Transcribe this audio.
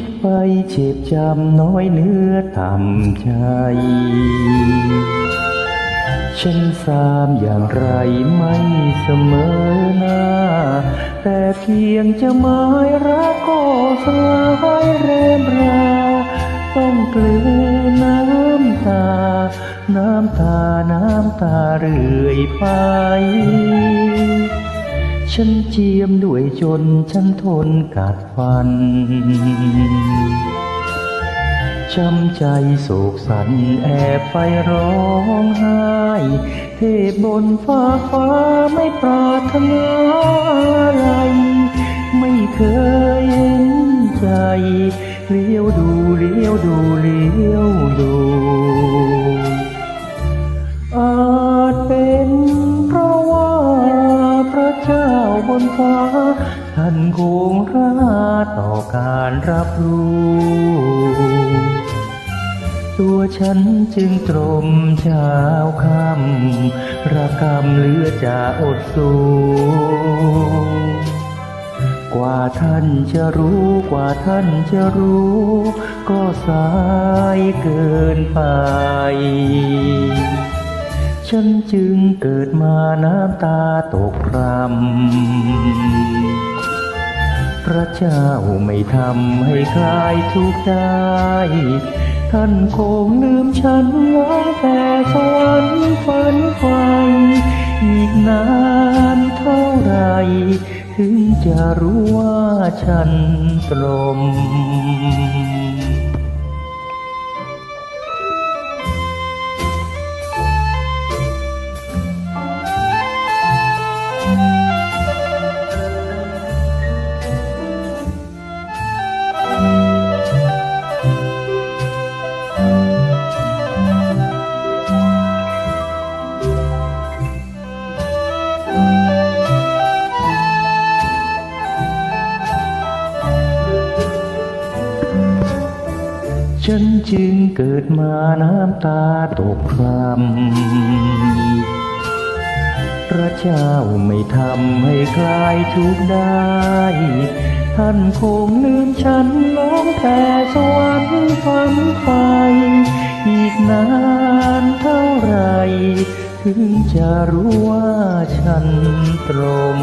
คิดไปเจ็บจำน้อยเนื้อต่ำใจ ฉันสามอย่างไรไม่เสมอหน้า แต่เพียงจะหมายรักก็สลายเรมรา ต้องกลืนน้ำตา น้ำตา น้ำตาเรื่อยไป ฉันเจียมด้วยจนฉันทนกัดฟัน ช้ำใจโศกสันแอบไฟร้องไห้ เทพบนฟ้าฟ้าไม่ปรารถนาอะไร ไม่เคยเห็นใจ เลี้ยวดูเลี้ยวดูเลี้ยวดู บนฟ้า ท่านคงราต่อการรับรู้ ตัวฉันจึงตรมเช้าคำระกำเหลือจะอดสูกว่าท่านจะรู้กว่าท่านจะรู้ ก็สายเกินไป ฉันจึงเกิดมาน้ำตาตกรำพระเจ้าไม่ทำให้คลายทุกข์ได้ ท่านคงลืมฉันไว้แต่สวรรค์ฝันไฟอีกนานเท่าไร ถึงจะรู้ว่าฉันตรม ฉันจึงเกิดมาน้ำตาตกพรำพระเจ้าไม่ทำให้คลายทุกข์ได้ ท่านคงลืมฉันน้องแต่สวรรค์ฝันไฟอีกนานเท่าไร ถึงจะรู้ว่าฉันตรม